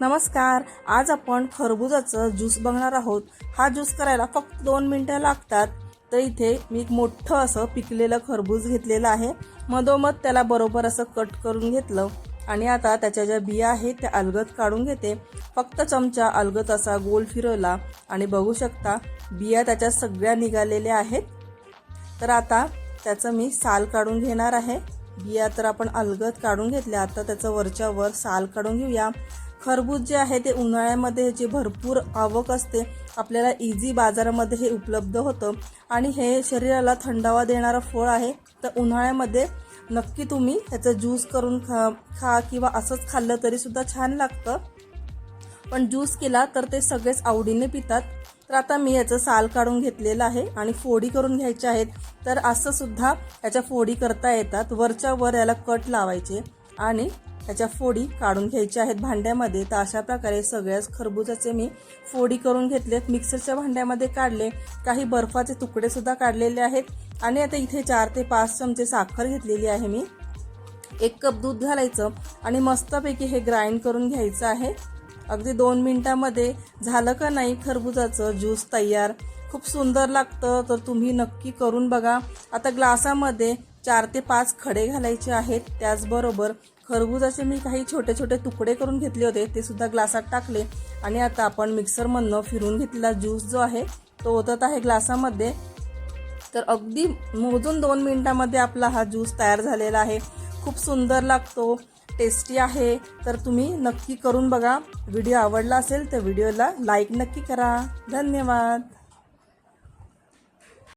नमस्कार आज आपण खरबुजाचं ज्यूस बघणार आहोत. हा ज्यूस करायला फक्त दोन मिनटं लागतात. तर इथे मी एक मोठं असं पिकलेलं खरबूज घेतलेलं आहे. मधोमध त्याला बरोबर असं कट करून घेतलं. आणि आता त्याच्या ज्या बिया आहेत त्या अलगद काढून घेते. फक्त चमचा अलगत असा गोल फिरवला. आणि बघू शकता बिया त्याच्या सगळ्या निघालेल्या आहेत. तर आता त्याचं मी साल काढून घेणार आहे. बिया तर आपण अलगद काढून घेतल्या. आता त्याचं वरच्या वर साल काढून घेऊया. खरबूज जे आहे ते उन्हाळ्यामध्ये ह्याची भरपूर आवक असते. आपल्याला इझी बाजारामध्ये हे उपलब्ध होतं. आणि हे शरीराला थंडावा देणारं फळ आहे. तर उन्हाळ्यामध्ये नक्की तुम्ही ह्याचं ज्यूस करून खा खा किंवा असंच खाल्लं तरीसुद्धा छान लागतं. पण ज्यूस केला तर ते सगळेच आवडीने पितात. तर आता मी याचं साल काढून घेतलेलं आहे आणि फोडी करून घ्यायच्या आहेत. तर असंसुद्धा याच्या फोडी करता येतात. वरच्या वर याला कट लावायचे. आणि त्याच्या फोडी काढून घ्यायच्या आहेत भांड्यामध्ये. तर अशा प्रकारे सगळ्याच खरबुजाचे मी फोडी करून घेतलेत. मिक्सरच्या भांड्यामध्ये काढले. काही बर्फाचे तुकडेसुद्धा काढलेले आहेत. आणि आता इथे चार ते पाच चमचे साखर घेतलेली आहे मी. एक कप दूध घालायचं आणि मस्तपैकी हे ग्राइंड करून घ्यायचं आहे. अगदी दोन मिनटामध्ये झालं का नाही खरबुजाचं ज्यूस तयार? खूप सुंदर लागतं. तर तुम्ही नक्की करून बघा. आता ग्लासामध्ये चार ते पाच खडे घालायचे आहेत. त्याचबरोबर खरबुजाचे मी काही छोटे छोटे तुकडे करून घेतले होते ते सुद्धा ग्लासात टाकले. आणि आता आपण मिक्सरमधनं फिरून घेतलेला ज्यूस जो आहे तो ओतत आहे ग्लासामध्ये. तर अगदी मोजून दोन मिनटामध्ये आपला हा ज्यूस तयार झालेला आहे. खूप सुंदर लागतो टेस्टी आहे. तर तुम्ही नक्की करून बघा. व्हिडिओ आवडला असेल तर व्हिडिओला लाईक नक्की करा. धन्यवाद.